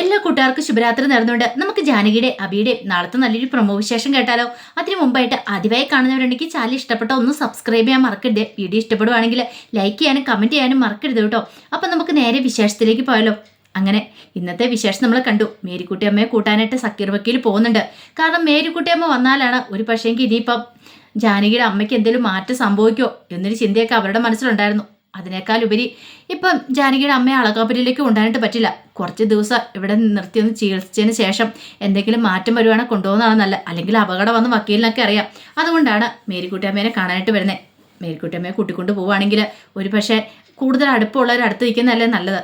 എല്ലാ കൂട്ടുകാർക്കും ശുഭരാത്രി നടന്നുകൊണ്ട് നമുക്ക് ജാനകിയുടെ അബിയുടെ നാളത്തെ നല്ലൊരു പ്രൊമോ വിശേഷം കേട്ടാലോ. അതിനു മുമ്പായിട്ട് ആദ്യമായി കാണുന്നവരുണ്ടെങ്കിൽ ചാനൽ ഇഷ്ടപ്പെട്ട ഒന്ന് സബ്സ്ക്രൈബ് ചെയ്യാൻ മറക്കരുത്. വീഡിയോ ഇഷ്ടപ്പെടുവാണെങ്കിൽ ലൈക്ക് ചെയ്യാനും കമന്റ് ചെയ്യാനും മറക്കരുത് കേട്ടോ. അപ്പം നമുക്ക് നേരെ വിശേഷത്തിലേക്ക് പോയാലോ. അങ്ങനെ ഇന്നത്തെ വിശേഷം നമ്മൾ കണ്ടു. മേരിക്കുട്ടി അമ്മയെ കൂട്ടാനായിട്ട് സക്കീർ വക്കീൽ പോകുന്നുണ്ട്. കാരണം മേരിക്കുട്ടി അമ്മ വന്നാലാണ് ഒരു പക്ഷേങ്കിൽ ഇനിയിപ്പം ജാനകിയുടെ അമ്മയ്ക്ക് എന്തെങ്കിലും മാറ്റം സംഭവിക്കുമോ എന്നൊരു ചിന്തയൊക്കെ അവരുടെ മനസ്സിലുണ്ടായിരുന്നു. അതിനേക്കാൾ ഉപരി ഇപ്പം ജാനകിയുടെ അമ്മയെ അളകാപുരിയിലേക്ക് കൊണ്ടുവരാനായിട്ട് പറ്റില്ല. കുറച്ച് ദിവസം ഇവിടെ നിർത്തി ഒന്ന് ചികിത്സിച്ചതിന് ശേഷം എന്തെങ്കിലും മാറ്റം വരുവാണെങ്കിൽ കൊണ്ടുപോകുന്നതാണ് നല്ല അല്ലെങ്കിൽ അപകടം വന്ന് വക്കീലിനൊക്കെ അറിയാം. അതുകൊണ്ടാണ് മേരിക്കുട്ടിയമ്മേനെ കാണാനായിട്ട് വരുന്നത് മേരിക്കുട്ടിയമ്മയെ കൂട്ടിക്കൊണ്ട് പോവുകയാണെങ്കിൽ ഒരു പക്ഷേ കൂടുതൽ അടുപ്പമുള്ളവർ അടുത്ത് നിൽക്കുന്നതല്ലേ നല്ലത്.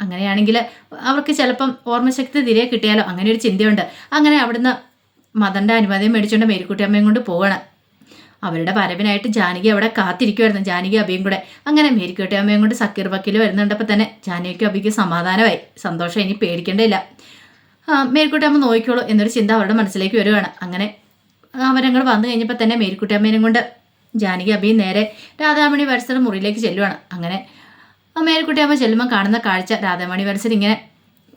അങ്ങനെയാണെങ്കിൽ അവർക്ക് ചിലപ്പം ഓർമ്മശക്തി തിരികെ കിട്ടിയാലോ? അങ്ങനെ ഒരു ചിന്തയുണ്ട്. അങ്ങനെ അവിടുന്ന് മദന്റെ അനുമതി മേടിച്ചുകൊണ്ട് മേരിക്കുട്ടിയമ്മയും കൊണ്ട് പോവാണ് അവരുടെ വരവിനായിട്ട് ജാനകി അവിടെ കാത്തിരിക്കുമായിരുന്നു ജാനകി അബിയും കൂടെ അങ്ങനെ മേരിക്കോട്ടെ അമ്മയും കൊണ്ട് സക്കീർ വക്കീൽ വരുന്നുണ്ടപ്പോൾ തന്നെ ജാനകിക്കും അബിക്ക് സമാധാനമായി. സന്തോഷം ഇനി പേടിക്കേണ്ടയില്ല. ആ മേരിക്കുട്ടി അമ്മ നോക്കിക്കോളൂ എന്നൊരു ചിന്ത അവരുടെ മനസ്സിലേക്ക് വരുവാണ്. അങ്ങനെ അവരങ്ങൾ വന്നു കഴിഞ്ഞപ്പോൾ തന്നെ മേരിക്കുട്ടി അമ്മേനും കൊണ്ട് ജാനകി അബിയും നേരെ രാധാമണി വരസയുടെ മുറിയിലേക്ക് ചെല്ലുവാണ്. അങ്ങനെ മേരിക്കുട്ടി അമ്മ ചെല്ലുമ്പോൾ കാണുന്ന കാഴ്ച രാധാമണി വരസർ ഇങ്ങനെ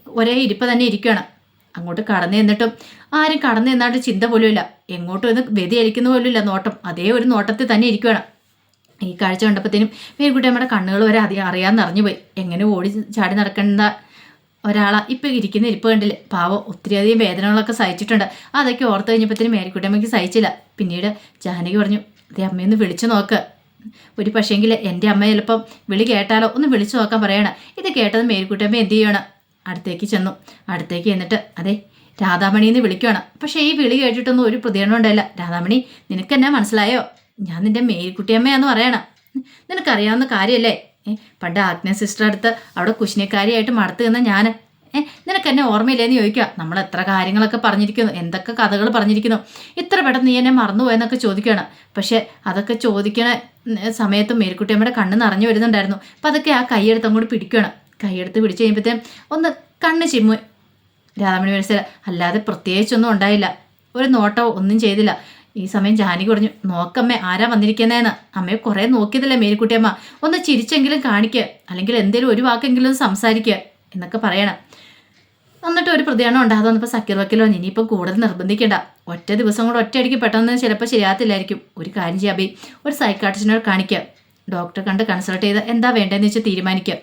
ഒരേ ഇരിപ്പ് തന്നെ ഇരിക്കുകയാണ് അങ്ങോട്ട് കടന്നു ചെന്നിട്ടും ആരും കടന്നു ചെന്നാണ്ട് ചിന്ത പോലുമില്ല എങ്ങോട്ടും ഒന്ന് വ്യതിചലിക്കുന്ന പോലുമില്ല നോട്ടം. അതേ ഒരു നോട്ടത്തിൽ തന്നെ ഇരിക്കുകയാണ് ഈ കാഴ്ച കണ്ടപ്പോഴത്തേനും പേരുകുട്ടി നമ്മുടെ കണ്ണുകൾ വരെ അധികം അറിയാമെന്ന് അറിഞ്ഞുപോയി എങ്ങനെ ഓടി ചാടി നടക്കേണ്ട ഒരാളാ ഇപ്പം ഇരിക്കുന്ന ഇരിപ്പ് കണ്ടില്ലേ? പാവം ഒത്തിരിയധികം വേദനകളൊക്കെ സഹിച്ചിട്ടുണ്ട്. അതൊക്കെ ഓർത്ത് കഴിഞ്ഞപ്പോഴത്തേനും മേരിക്കുട്ടമ്മയ്ക്ക് സഹിച്ചില്ല. പിന്നീട് ജാനകി പറഞ്ഞു അതേ അമ്മയൊന്ന് വിളിച്ചു നോക്ക്. ഒരു പക്ഷേങ്കിൽ എന്റെ അമ്മ ചിലപ്പം വിളി കേട്ടാലോ? ഒന്ന് വിളിച്ചു നോക്കാൻ പറയണം. ഇത് കേട്ടത് മേരിക്കുട്ടമ്മ എന്ത് ചെയ്യണം? അടുത്തേക്ക് ചെന്നു. അടുത്തേക്ക് ചെന്നിട്ട് അതെ രാധാമണി എന്ന് വിളിക്കുകയാണ് പക്ഷേ ഈ വിളി കേട്ടിട്ടൊന്നും ഒരു പ്രതികരണം ഉണ്ടായില്ല. രാധാമണി നിനക്ക് എന്നെ മനസ്സിലായോ? ഞാൻ നിന്റെ മേരിക്കുട്ടിയമ്മയാന്ന് പറയണം. നിനക്കറിയാവുന്ന കാര്യമല്ലേ പണ്ട് ആഗ്നേയ സിസ്റ്റർ അടുത്ത് അവിടെ കുശിനിക്കാരിയായിട്ട് മടുത്തു നിന്ന ഞാൻ ഏ നിനക്ക് എന്നെ ഓർമ്മയില്ലേന്ന് ചോദിക്കുക. നമ്മൾ എത്ര കാര്യങ്ങളൊക്കെ പറഞ്ഞിരിക്കുന്നു. എന്തൊക്കെ കഥകൾ പറഞ്ഞിരിക്കുന്നു. ഇത്ര പെട്ടെന്ന് നീ എന്നെ മറന്നുപോയെന്നൊക്കെ ചോദിക്കുകയാണ്. പക്ഷേ അതൊക്കെ ചോദിക്കണ സമയത്തും മേരിക്കുട്ടിയമ്മയുടെ കണ്ണ് നിറഞ്ഞു വരുന്നുണ്ടായിരുന്നു. അപ്പം അതൊക്കെ ആ കൈയെടുത്ത് അങ്ങോട്ട് പിടിക്കുകയാണ്. കൈയെടുത്ത് പിടിച്ചു കഴിയുമ്പോഴത്തേക്കും ഒന്ന് കണ്ണ് ചിമ്മു. രാധാമണി മനസ്സില അല്ലാതെ പ്രത്യേകിച്ചൊന്നും ഉണ്ടായില്ല. ഒരു നോട്ടോ ഒന്നും ചെയ്തില്ല. ഈ സമയം ജാനകി പറഞ്ഞു നോക്കമ്മേ ആരാ വന്നിരിക്കുന്നതെന്ന് അമ്മയെ കുറേ നോക്കിയതല്ലേ മേരിക്കുട്ടിയമ്മ? ഒന്ന് ചിരിച്ചെങ്കിലും കാണിക്കുക അല്ലെങ്കിൽ എന്തേലും ഒരു വാക്കെങ്കിലും സംസാരിക്കുക എന്നൊക്കെ പറയണം. എന്നിട്ട് ഒരു പ്രതികരണം ഉണ്ടാകാതെ വന്നപ്പോൾ സക്കീർ വക്കിലോ പറഞ്ഞു ഇനിയിപ്പം കൂടുതൽ നിർബന്ധിക്കേണ്ട. ഒറ്റ ദിവസം കൂടെ ഒറ്റയടിക്ക് പെട്ടെന്ന് ചിലപ്പോൾ ശരിയാത്തില്ലായിരിക്കും ഒരു കാര്യം ചെയ്യാബി ഒരു സൈക്കാട്രിസ്റ്റിനോട് കാണിക്കുക ഡോക്ടറെ കണ്ട് കൺസൾട്ട് ചെയ്ത് എന്താ വേണ്ടതെന്ന് വെച്ചാൽ തീരുമാനിക്കുക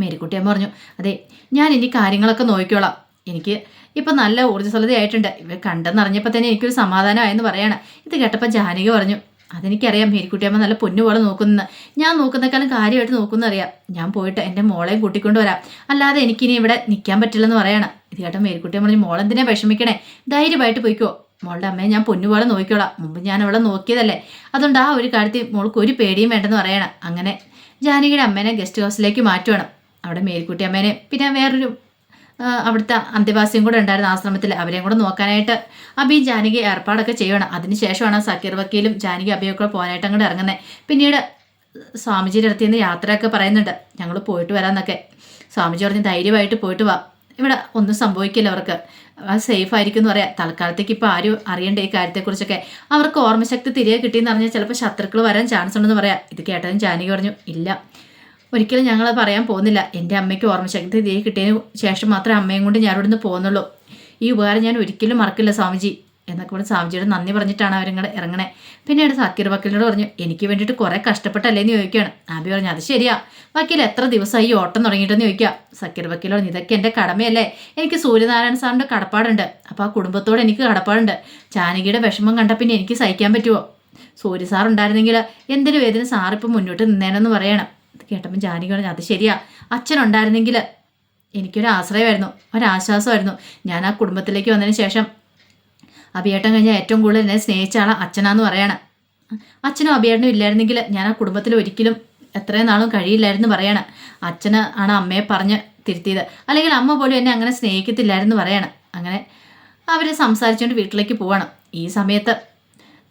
മേരിക്കുട്ടിയമ്മ പറഞ്ഞു അതെ ഞാൻ ഇനി കാര്യങ്ങളൊക്കെ നോക്കിക്കോളാം. എനിക്ക് ഇപ്പം നല്ല ഊർജസ്വലതയായിട്ടുണ്ട്. ഇവർ കണ്ടെന്നറിഞ്ഞപ്പോൾ തന്നെ എനിക്കൊരു സമാധാനമായെന്ന് പറയാണ്. ഇത് കേട്ടപ്പോൾ ജാനകി പറഞ്ഞു അതെനിക്കറിയാം മേരിക്കുട്ടിയമ്മ നല്ല പൊന്നു പൊന്നുപോലെ നോക്കുന്ന ഞാൻ നോക്കുന്നേക്കാളും കാര്യമായിട്ട് നോക്കുന്ന അറിയാം ഞാൻ പോയിട്ട് എന്റെ മോളെയും കൂട്ടിക്കൊണ്ട് വരാം. അല്ലാതെ എനിക്കിനി ഇവിടെ നിൽക്കാൻ പറ്റില്ലെന്ന് പറയാണ്. ഇത് കേട്ടോ മേരിക്കുട്ടിയമ്മ പറഞ്ഞു മോളെന്തിനാ വിഷമിക്കണേ? ധൈര്യമായിട്ട് പോയിക്കോ. മോളുടെ അമ്മയെ ഞാൻ പൊന്നുപോലെ നോക്കിക്കോളാം. മുമ്പ് ഞാൻ അവളെ നോക്കിയതല്ലേ. അതുകൊണ്ട് ആ ഒരു കാര്യത്തിൽ മോൾക്ക് ഒരു പേടിയും വേണ്ടെന്ന് പറയണം. അങ്ങനെ ജാനകിയുടെ അമ്മേനെ ഗസ്റ്റ് ഹൗസിലേക്ക് മാറ്റുവാണ്. അവിടെ മേരിക്കുട്ടി അമ്മേനെ പിന്നെ വേറൊരു അവിടുത്തെ അന്ത്യവാസിയും കൂടെ ഉണ്ടായിരുന്ന ആശ്രമത്തിൽ അവരെയും കൂടെ നോക്കാനായിട്ട് അബിയും ജാനകി ഏർപ്പാടൊക്കെ ചെയ്യണം അതിനുശേഷമാണ് സക്കീർ വക്കീലും ജാനകി അബിയൊക്കെ പോകാനായിട്ട് അങ്ങോട്ട് ഇറങ്ങുന്നത് പിന്നീട് സ്വാമിജിയുടെ അടുത്ത് നിന്ന് യാത്രയൊക്കെ പറയുന്നുണ്ട്. ഞങ്ങൾ പോയിട്ട് വരാമെന്നൊക്കെ സ്വാമിജി പറഞ്ഞ് ധൈര്യമായിട്ട് പോയിട്ട് വാ. ഇവിടെ ഒന്നും സംഭവിക്കില്ല അവർക്ക്. സേഫ് ആയിരിക്കും എന്ന് പറയാം. തൽക്കാലത്തേക്ക് ഇപ്പോൾ ആരും അറിയണ്ട ഈ കാര്യത്തെക്കുറിച്ചൊക്കെ. അവർക്ക് ഓർമ്മശക്തി തിരികെ കിട്ടിയെന്ന് പറഞ്ഞാൽ ചിലപ്പോൾ ശത്രുക്കൾ വരാൻ ചാൻസ് ഉണ്ടെന്ന് പറയാം. ഇത് കേട്ടതും ജാനകി പറഞ്ഞു ഇല്ല. ഒരിക്കലും ഞങ്ങൾ പറയാൻ പോകുന്നില്ല. എന്റെ അമ്മയ്ക്ക് ഓർമ്മശക്തി തിരികെ കിട്ടിയതിന് ശേഷം മാത്രമേ അമ്മയും കൊണ്ട് ഞാൻ ഇവിടുന്ന് പോകുന്നുള്ളൂ. ഈ ഉപകാരം ഞാൻ ഒരിക്കലും മറക്കില്ല സ്വാമിജി. എന്നൊക്കെ പറഞ്ഞ് സ്വാമിജിയോട് നന്ദി പറഞ്ഞിട്ടാണ് അവരിങ്ങനെ ഇറങ്ങണേ. പിന്നീട് സക്കീർ വക്കീലിനോട് പറഞ്ഞു എനിക്ക് വേണ്ടിയിട്ട് കുറേ കഷ്ടപ്പെട്ടല്ലേന്ന് ചോദിക്കുകയാണ് ആബി പറഞ്ഞു അത് ശരിയാ. വക്കീൽ എത്ര ദിവസമായി ഈ ഓട്ടം തുടങ്ങിയിട്ടെന്ന് ചോദിക്കുക സക്കീർ വക്കീൽ പറഞ്ഞു ഇതൊക്കെ എന്റെ കടമയല്ലേ. എനിക്ക് സൂര്യനാരായണ സാറിന്റെ കടപ്പാടുണ്ട്. അപ്പോൾ ആ കുടുംബത്തോട് എനിക്ക് കടപ്പാടുണ്ട്. ജാനകിയുടെ വിഷമം കണ്ട പിന്നെ എനിക്ക് സഹിക്കാൻ പറ്റുമോ സൂര്യ സാർ ഉണ്ടായിരുന്നെങ്കിൽ എന്തിനു വേദന സാറിപ്പം മുന്നോട്ട് നിന്നേനെന്ന് പറയണം. കേട്ടപ്പോൾ ജാനകി പറഞ്ഞു അത് ശരിയാ. അച്ഛനുണ്ടായിരുന്നെങ്കിൽ എനിക്കൊരു ആശ്രയമായിരുന്നു ഒരാശ്വാസമായിരുന്നു. ഞാൻ ആ കുടുംബത്തിലേക്ക് വന്നതിന് ശേഷം അഭിയേട്ടൻ കഴിഞ്ഞാൽ ഏറ്റവും കൂടുതൽ എന്നെ സ്നേഹിച്ച ആളാ അച്ഛനാന്ന് പറയണം. അച്ഛനും അഭിയേട്ടനും ഇല്ലായിരുന്നെങ്കിൽ ഞാൻ ആ കുടുംബത്തിൽ ഒരിക്കലും എത്രയും നാളും കഴിയില്ലായിരുന്നു പറയണം. അച്ഛന് ആണ് അമ്മയെ പറഞ്ഞ് തിരുത്തിയത്. അല്ലെങ്കിൽ അമ്മ പോലും എന്നെ അങ്ങനെ സ്നേഹിക്കത്തില്ലായിരുന്നു പറയണം. അങ്ങനെ അവർ സംസാരിച്ചുകൊണ്ട് വീട്ടിലേക്ക് പോവണം. ഈ സമയത്ത്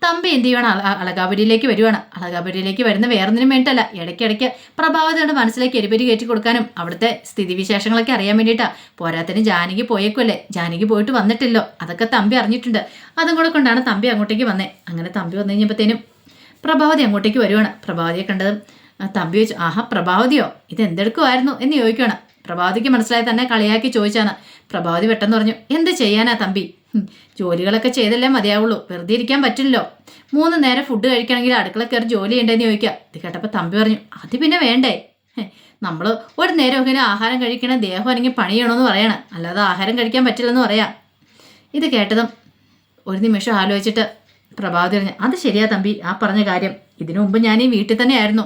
തമ്പി എന്ത് ചെയ്യുവാണ്? അളകാപുരിയിലേക്ക് വരുവാണ്. അളകാപുരിയിലേക്ക് വരുന്ന വേറൊന്നിനും വേണ്ടല്ല ഇടയ്ക്കിടയ്ക്ക് പ്രഭാവതയുടെ മനസ്സിലേക്ക് എരിപരി കയറ്റി കൊടുക്കാനും അവിടുത്തെ സ്ഥിതിവിശേഷങ്ങളൊക്കെ അറിയാൻ വേണ്ടിയിട്ടാ. പോരാത്തിന് ജാനകി പോയേക്കുമല്ലേ ജാനകി പോയിട്ട് വന്നിട്ടില്ലോ. അതൊക്കെ തമ്പി അറിഞ്ഞിട്ടുണ്ട്. അതും കൂടെ കൊണ്ടാണ് തമ്പി അങ്ങോട്ടേക്ക് വന്നേ. അങ്ങനെ തമ്പി വന്നു കഴിഞ്ഞപ്പോഴത്തേനും പ്രഭാവതി അങ്ങോട്ടേക്ക് വരുവാണ്. പ്രഭാവതിയെ കണ്ടതും തമ്പി ചോദിച്ചു ആഹാ പ്രഭാവതിയോ? ഇത് എന്തെടുക്കുമായിരുന്നു എന്ന് ചോദിക്കുകയാണ് പ്രഭാവതിക്ക് മനസ്സിലായി തന്നെ കളിയാക്കി ചോദിച്ചാണ്. പ്രഭാവതി പെട്ടെന്ന് പറഞ്ഞു എന്ത് ചെയ്യാനാ തമ്പി? ജോലികളൊക്കെ ചെയ്തല്ലേ മതിയാവുള്ളൂ. വെറുതെ ഇരിക്കാൻ പറ്റില്ലല്ലോ. മൂന്ന് നേരം ഫുഡ് കഴിക്കണമെങ്കിൽ അടുക്കള കയറി ജോലി ചെയ്യേണ്ടതെന്ന് ചോദിക്കുക. ഇത് കേട്ടപ്പോൾ തമ്പി പറഞ്ഞു അത് പിന്നെ വേണ്ടേ? നമ്മൾ ഒരു നേരം ഇങ്ങനെ ആഹാരം കഴിക്കണ ദേഹം അല്ലെങ്കിൽ പണി ചെയ്യണമെന്ന് പറയണം. അല്ലാതെ ആഹാരം കഴിക്കാൻ പറ്റില്ലെന്ന് പറയാം. ഇത് കേട്ടതും ഒരു നിമിഷം ആലോചിച്ചിട്ട് പ്രഭാവതി പറഞ്ഞു അത് ശരിയാ തമ്പി ആ പറഞ്ഞ കാര്യം. ഇതിനു മുമ്പ് ഞാൻ ഈ വീട്ടിൽ തന്നെ ആയിരുന്നു.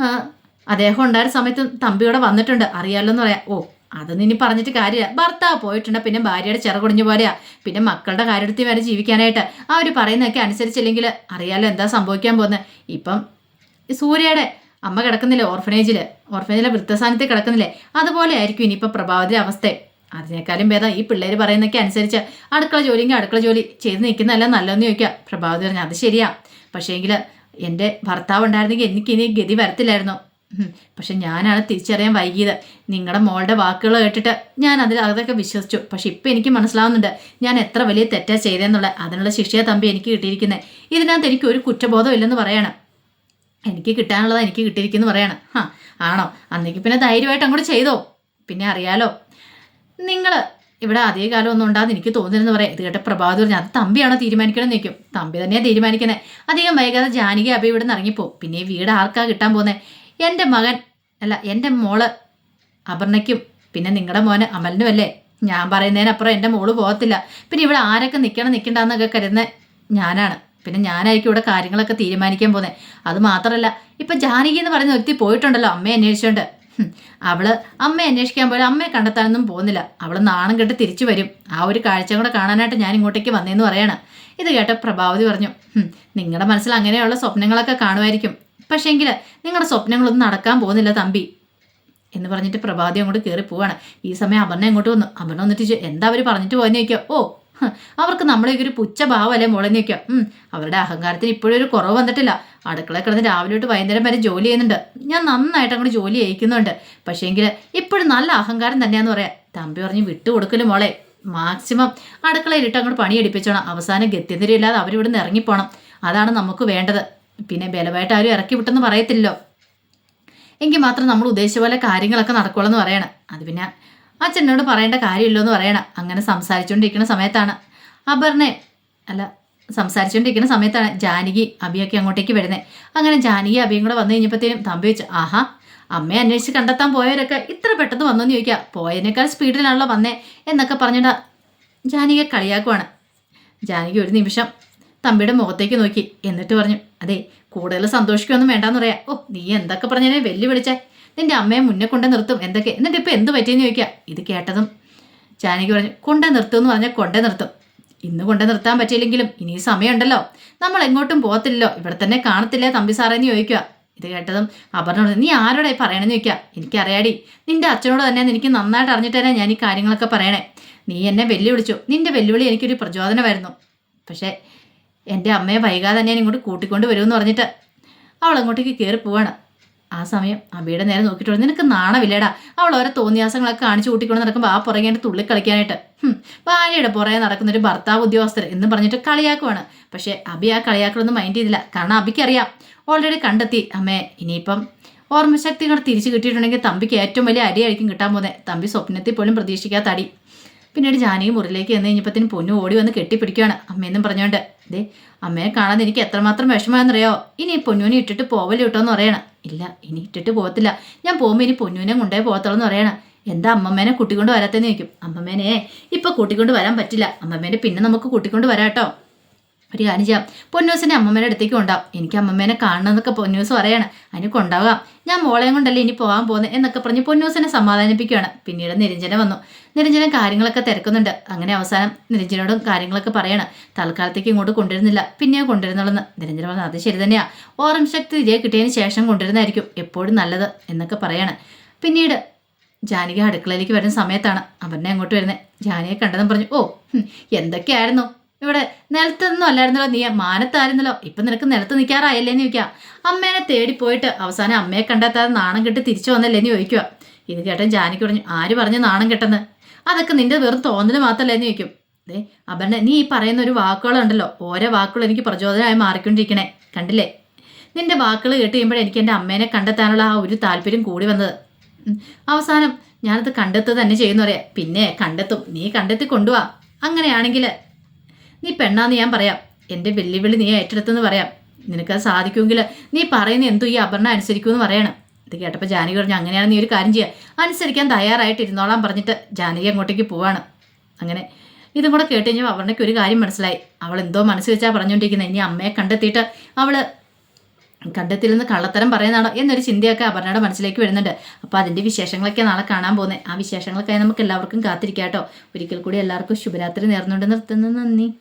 ആ, അദ്ദേഹം ഉണ്ടായ സമയത്ത് തമ്പിയോടെ വന്നിട്ടുണ്ട്. അറിയാമല്ലോ എന്ന് പറയാം. ഓ അതൊന്നും ഇനി പറഞ്ഞിട്ട് കാര്യമില്ല. ഭർത്താവ് പോയിട്ടുണ്ട്. പിന്നെ ഭാര്യയുടെ ചിറകുടിഞ്ഞ പോലെയാ പിന്നെ മക്കളുടെ കാര്യത്തിൽ വരെ ജീവിക്കാനായിട്ട്. അവർ പറയുന്നതൊക്കെ അനുസരിച്ചില്ലെങ്കിൽ അറിയാലോ എന്താ സംഭവിക്കാൻ പോകുന്നത്. ഇപ്പം സൂര്യയുടെ അമ്മ കിടക്കുന്നില്ലേ ഓർഫനേജിൽ ഓർഫനേജിലെ വൃദ്ധസ്ഥാനത്തിൽ കിടക്കുന്നില്ലേ. അതുപോലെ ആയിരിക്കും ഇനിയിപ്പോൾ പ്രഭാവതിയുടെ അവസ്ഥ. അതിനേക്കാളും ഭേദം ഈ പിള്ളേർ പറയുന്നതൊക്കെ അനുസരിച്ച് അടുക്കള ജോലിയെങ്കിൽ അടുക്കള ജോലി ചെയ്ത് നിൽക്കുന്നതല്ല നല്ലതെന്ന് ചോദിക്കുക. പ്രഭാവതി പറഞ്ഞു അത് ശരിയാ. പക്ഷേങ്കിൽ എന്റെ ഭർത്താവ് ഉണ്ടായിരുന്നെങ്കിൽ എനിക്കിനി ഗതി വരത്തില്ലായിരുന്നു. പക്ഷെ ഞാനാണ് തിരിച്ചറിയാൻ വൈകിയത്. നിങ്ങളുടെ മോളുടെ വാക്കുകൾ കേട്ടിട്ട് ഞാൻ അതിൽ അതൊക്കെ വിശ്വസിച്ചു. പക്ഷെ ഇപ്പം എനിക്ക് മനസ്സിലാവുന്നുണ്ട് ഞാൻ എത്ര വലിയ തെറ്റാ ചെയ്തതെന്നുള്ള അതിനുള്ള ശിക്ഷയെ തമ്പി എനിക്ക് കിട്ടിയിരിക്കുന്നത് ഇതിനകത്ത് എനിക്ക് ഒരു കുറ്റബോധം ഇല്ലെന്ന് പറയണം. എനിക്ക് കിട്ടാനുള്ളത് എനിക്ക് കിട്ടിയിരിക്കുന്നു പറയണം. ഹാ ആണോ? അന്നേക്ക് പിന്നെ ധൈര്യമായിട്ട് അങ്ങോട്ട് ചെയ്തോ? പിന്നെ അറിയാലോ. നിങ്ങൾ ഇവിടെ അധിക കാലം ഒന്നും ഉണ്ടാകുന്ന എനിക്ക് തോന്നുന്നില്ലെന്ന് പറയാം. ഇത് കേട്ട പ്രഭാത് പറഞ്ഞു അത് തമ്പിയാണോ തീരുമാനിക്കണമെന്ന് നിൽക്കും തമ്പി തന്നെയാണ് തീരുമാനിക്കുന്നത് അധികം വൈകാതെ ജാനകി അഭി ഇവിടെ നിന്ന് ഇറങ്ങിപ്പോവും പിന്നെ ഈ വീട് ആർക്കാ കിട്ടാൻ പോകുന്നത് എന്റെ മകൻ അല്ല എന്റെ മോൾ അപർണയ്ക്കും. പിന്നെ നിങ്ങളുടെ മോനെ അമലിനും അല്ലേ? ഞാൻ പറയുന്നതിനപ്പുറം എന്റെ മോൾ പോകത്തില്ല. പിന്നെ ഇവിടെ ആരൊക്കെ നിൽക്കണം നിൽക്കണ്ടെന്നൊക്കെ കരുതുന്ന ഞാനാണ്. പിന്നെ ഞാനായിരിക്കും ഇവിടെ കാര്യങ്ങളൊക്കെ തീരുമാനിക്കാൻ പോകുന്നത് അത് മാത്രമല്ല ഇപ്പം ജാനകി എന്ന് പറയുന്ന ഒരുത്തി പോയിട്ടുണ്ടല്ലോ അമ്മയെ അന്വേഷിച്ചുകൊണ്ട് അവൾ അമ്മയെ അന്വേഷിക്കാൻ പോലും അമ്മയെ കണ്ടെത്താനൊന്നും പോകുന്നില്ല. അവൾ നാണം കെട്ട് തിരിച്ചു വരും. ആ ഒരു കാഴ്ച കൂടെ കാണാനായിട്ട് ഞാൻ ഇങ്ങോട്ടേക്ക് വന്നേന്ന് പറയണം. ഇത് കേട്ട പ്രഭാവതി പറഞ്ഞു നിങ്ങളുടെ മനസ്സിൽ അങ്ങനെയുള്ള സ്വപ്നങ്ങളൊക്കെ കാണുമായിരിക്കും. പക്ഷേങ്കിൽ നിങ്ങളുടെ സ്വപ്നങ്ങളൊന്നും നടക്കാൻ പോകുന്നില്ല തമ്പി. എന്ന് പറഞ്ഞിട്ട് പ്രഭാതി അങ്ങോട്ട് കയറി പോവാണ്. ഈ സമയം അപർണ ഇങ്ങോട്ട് വന്നു? അപർണ വന്നിട്ട് എന്താ അവർ പറഞ്ഞിട്ട് പോയെന്ന് ചോദിക്കുക ഓ അവർക്ക് നമ്മളെ ഒരു പുച്ഛഭാവമല്ലേ മുളഞ്ഞ് ഉം, അവരുടെ അഹങ്കാരത്തിന് ഇപ്പോഴും ഒരു കുറവ് വന്നിട്ടില്ല. അടുക്കള കിടന്ന് രാവിലെ തൊട്ട് വൈകുന്നേരം വരെ ജോലി ചെയ്യുന്നുണ്ട്. ഞാൻ നന്നായിട്ട് അങ്ങോട്ട് ജോലി ചെയ്യിക്കുന്നുണ്ട്. പക്ഷേങ്കിൽ ഇപ്പോഴും നല്ല അഹങ്കാരം തന്നെയാന്ന് പറയാം. തമ്പി പറഞ്ഞ് വിട്ടുകൊടുക്കലും മോളെ. മാക്സിമം അടുക്കളയിലിട്ട് അങ്ങോട്ട് പണിയെടുപ്പിച്ചോണം. അവസാനം ഗത്യന്തരമില്ലാതെ അവരിവിടെ നിന്ന് ഇറങ്ങിപ്പോണം. അതാണ് നമുക്ക് വേണ്ടത്. പിന്നെ ബലമായിട്ട് ആരും ഇറക്കി വിട്ടെന്ന് പറയത്തില്ലല്ലോ. എങ്കിൽ മാത്രം നമ്മൾ ഉദ്ദേശിച്ച പോലെ കാര്യങ്ങളൊക്കെ നടക്കുള്ളൂ പറയണം. അത് പിന്നെ അച്ഛനോട് പറയേണ്ട കാര്യമില്ലോ എന്ന് പറയണം. അങ്ങനെ സംസാരിച്ചുകൊണ്ടിരിക്കുന്ന സമയത്താണ്. അപർണെ അല്ല സംസാരിച്ചുകൊണ്ടിരിക്കുന്ന സമയത്താണ് ജാനകി അബിയൊക്കെ അങ്ങോട്ടേക്ക് വരുന്നത് അങ്ങനെ ജാനകി അബിയും കൂടെ വന്നു കഴിഞ്ഞപ്പോഴത്തേനും തമ്പി വെച്ചു ആഹാ അമ്മയെ അന്വേഷിച്ച് കണ്ടെത്താൻ പോയവരൊക്കെ ഇത്ര പെട്ടെന്ന് വന്നെന്ന് ചോദിക്കുക പോയതിനേക്കാൾ സ്പീഡിലാണല്ലോ വന്നേ എന്നൊക്കെ പറഞ്ഞിട്ട് ജാനകിയെ കളിയാക്കുവാണ്. ജാനകി ഒരു നിമിഷം തമ്പിയുടെ മുഖത്തേക്ക് നോക്കി. എന്നിട്ട് പറഞ്ഞു അതെ കൂടുതൽ സന്തോഷിക്കൊന്നും വേണ്ടാന്ന് പറയാ. ഓ നീ എന്തൊക്കെ പറഞ്ഞതിനെ വെല്ലുവിളിച്ചേ? നിന്റെ അമ്മയെ മുന്നേ കൊണ്ടേ നിർത്തും. എന്തൊക്കെ? എന്നിട്ട് ഇപ്പം എന്ത് പറ്റിയെന്ന് ചോദിക്കുക. ഇത് കേട്ടതും ജാനകി പറഞ്ഞു കൊണ്ടേ നിർത്തും എന്ന് പറഞ്ഞാൽ കൊണ്ടേ നിർത്തും. ഇന്ന് കൊണ്ടേ നിർത്താൻ പറ്റിയില്ലെങ്കിലും ഇനി സമയമുണ്ടല്ലോ. നമ്മൾ എങ്ങോട്ടും പോകത്തില്ലല്ലോ. ഇവിടെ തന്നെ കാണത്തില്ലേ തമ്പി സാറേന്ന് ചോദിക്കുക. ഇത് കേട്ടതും അപർണോട് നീ ആരോടായി പറയണമെന്ന് ചോദിക്കുക. എനിക്കറിയാടി. നിന്റെ അച്ഛനോട് തന്നെ എനിക്ക് നന്നായിട്ട് അറിഞ്ഞിട്ട് തന്നെ ഞാൻ ഈ കാര്യങ്ങളൊക്കെ പറയണേ. നീ എന്നെ വെല്ലുവിളിച്ചു. നിന്റെ വെല്ലുവിളി എനിക്കൊരു പ്രചോദനമായിരുന്നു. പക്ഷേ എന്റെ അമ്മയെ വൈകാതെ തന്നെ ഇങ്ങോട്ട് കൂട്ടിക്കൊണ്ട് വരുമെന്ന് പറഞ്ഞിട്ട് അവൾ അങ്ങോട്ടേക്ക് കയറി പോവാണ്. ആ സമയം അബിയുടെ നേരെ നോക്കിയിട്ട് നിനക്ക് നാണമില്ലേടാ? അവൾ ഓരോ തോന്നിയാസങ്ങളൊക്കെ കാണിച്ചു കൂട്ടിക്കൊണ്ട് നടക്കുമ്പോൾ ആ പുറകെ എന്റെ തുള്ളി കളിക്കാനായിട്ട് ഭാര്യയുടെ പുറകെ നടക്കുന്നൊരു ഭർത്താവ് ഉദ്യോഗസ്ഥർ എന്ന് പറഞ്ഞിട്ട് കളിയാക്കുവാണ്. പക്ഷേ അബി ആ കളിയാക്കലൊന്നും മൈൻഡ് ചെയ്തില്ല. കാരണം അബിക്കറിയാം ഓൾറെഡി കണ്ടെത്തി. അമ്മേ ഇനിയിപ്പം ഓർമ്മശക്തി കൂടെ തിരിച്ചു കിട്ടിയിട്ടുണ്ടെങ്കിൽ തമ്പിക്ക് ഏറ്റവും വലിയ അടിയായിരിക്കും കിട്ടാൻ പോകുന്നത് തമ്പി സ്വപ്നത്തിൽ പോലും പ്രതീക്ഷിക്കാത്ത അടി. പിന്നീട് ജാനകി മുറിയിലേക്ക് എന്ന് കഴിഞ്ഞപ്പത്തിന് പൊന്നു ഓടി വന്ന് കെട്ടിപ്പിടിക്കുകയാണ് അമ്മയെന്നും പറഞ്ഞുകൊണ്ട് ദേ അമ്മയെ കാണാതെ എനിക്ക് എത്രമാത്രം വിഷമമാണെന്നറിയോ? ഇനി പൊന്നൂനെ ഇട്ടിട്ട് പോവല്ലോ കേട്ടോ എന്ന് പറയണം. ഇല്ല ഇനി ഇട്ടിട്ട് പോകത്തില്ല ഞാൻ പോകുമ്പോൾ ഇനി പൊന്നൂനെ കൊണ്ടേ പോകത്തുള്ളൂ എന്ന് പറയണം. എന്താ അമ്മമ്മേനെ കൂട്ടിക്കൊണ്ട് വരാത്തെന്ന് ചോദിക്കും. അമ്മമ്മേനെ ഇപ്പൊ കൂട്ടിക്കൊണ്ട് വരാൻ പറ്റില്ല. അമ്മമ്മേനെ പിന്നെ നമുക്ക് കൂട്ടിക്കൊണ്ട് വരാം കേട്ടോ. ഒരു കാര്യം ചെയ്യാം. പൊന്നൂസിനെ അമ്മമ്മേന്റെ അടുത്തേക്ക് കൊണ്ടാവും എനിക്ക് അമ്മമ്മേനെ കാണണമെന്നൊക്കെ പൊന്നൂസ് പറയാണ്. അതിന് കൊണ്ടാവാം ഞാൻ മോളെയും കൊണ്ടല്ലേ ഇനി പോകാൻ പോകുന്നത് എന്നൊക്കെ പറഞ്ഞ് പൊന്നൂസിനെ സമാധാനിപ്പിക്കുകയാണ് പിന്നീട് നിരഞ്ജന വന്നു. നിരഞ്ജന കാര്യങ്ങളൊക്കെ തിരക്കുന്നുണ്ട്. അങ്ങനെ അവസാനം നിരഞ്ജനോടും കാര്യങ്ങളൊക്കെ പറയണം. തൽക്കാലത്തേക്ക് ഇങ്ങോട്ട് കൊണ്ടുവരുന്നില്ല. പിന്നെയോ കൊണ്ടുവരുന്നുള്ളെന്ന് നിരഞ്ജന പറഞ്ഞു അത് ശരി തന്നെയാ. ഓർമ്മ ശക്തി തിരികെ കിട്ടിയതിന് ശേഷം കൊണ്ടുവരുന്നതായിരിക്കും. എപ്പോഴും നല്ലത് എന്നൊക്കെ പറയണം. പിന്നീട് ജാനിക അടുക്കളയിലേക്ക് വരുന്ന സമയത്താണ് അവനെ അങ്ങോട്ട് വരുന്നത് ജാനിയെ കണ്ടതെന്ന് പറഞ്ഞു ഓ എന്തൊക്കെയായിരുന്നു? ഇവിടെ നിലത്തൊന്നും അല്ലായിരുന്നല്ലോ നീ മാനത്തായിരുന്നല്ലോ. ഇപ്പം നിനക്ക് നിലത്ത് നിൽക്കാറായല്ലേന്ന് ചോദിക്കുക. അമ്മേനെ തേടി പോയിട്ട് അവസാനം അമ്മയെ കണ്ടെത്താതെ നാണം കെട്ട് തിരിച്ചു വന്നല്ലേന്ന് ചോദിക്കുക. ഇത് കേട്ടൻ ജാനിക്ക് പറഞ്ഞു ആര് പറഞ്ഞു നാണം കെട്ടെന്ന്? അതൊക്കെ നിന്റെ വെറും തോന്നൽ മാത്രമല്ലേന്ന് ചോദിക്കും. ദേ അപർണ നീ ഈ പറയുന്ന ഒരു വാക്കുകളുണ്ടല്ലോ ഓരോ വാക്കുകളും എനിക്ക് പ്രചോദനമായി മാറിക്കൊണ്ടിരിക്കണേ. കണ്ടില്ലേ? നിന്റെ വാക്കുകൾ കേട്ട് കഴിയുമ്പോഴേ എനിക്ക് എന്റെ അമ്മേനെ കണ്ടെത്താനുള്ള ആ ഒരു താല്പര്യം കൂടി വന്നത്. അവസാനം ഞാനത് കണ്ടെത്തുക തന്നെ ചെയ്യുന്നു പറയാം. പിന്നെ കണ്ടെത്തും. നീ കണ്ടെത്തി കൊണ്ടുപോവാ അങ്ങനെയാണെങ്കിൽ നീ പെണ്ണാന്ന് ഞാൻ പറയാം. എന്റെ വെല്ലുവിളി നീ ഏറ്റെടുത്തെന്ന് പറയാം. നിനക്കത് സാധിക്കുമെങ്കിൽ നീ പറയുന്ന എന്തോ ഈ അപർണ അനുസരിക്കുമെന്ന് പറയണം. ഇത് കേട്ടപ്പോൾ ജാനകി പറഞ്ഞു അങ്ങനെയാണ് നീ ഒരു കാര്യം ചെയ്യുക അനുസരിക്കാൻ തയ്യാറായിട്ട് ഇരുന്നോളാം പറഞ്ഞിട്ട് ജാനകി അങ്ങോട്ടേക്ക് പോവാണ്. അങ്ങനെ ഇതും കൂടെ കേട്ട് കഴിഞ്ഞാൽ അപർണയ്ക്ക് ഒരു കാര്യം മനസ്സിലായി. അവൾ എന്തോ മനസ്സ് വെച്ചാൽ പറഞ്ഞുകൊണ്ടിരിക്കുന്നത് ഇനി അമ്മയെ കണ്ടെത്തിയിട്ട് അവൾ കണ്ടെത്തിയില്ലെന്ന് കള്ളത്തരം പറയുന്നതാണോ എന്നൊരു ചിന്തയൊക്കെ അപർണയുടെ മനസ്സിലേക്ക് വരുന്നുണ്ട്. അപ്പോൾ അതിന്റെ വിശേഷങ്ങളൊക്കെ നാളെ കാണാൻ പോകുന്നത് ആ വിശേഷങ്ങളൊക്കെ നമുക്ക് എല്ലാവർക്കും കാത്തിരിക്കാം കേട്ടോ ഒരിക്കൽ കൂടി എല്ലാവർക്കും ശുഭരാത്രി നേർന്നുകൊണ്ട് നിർത്തുന്നു. നന്ദി.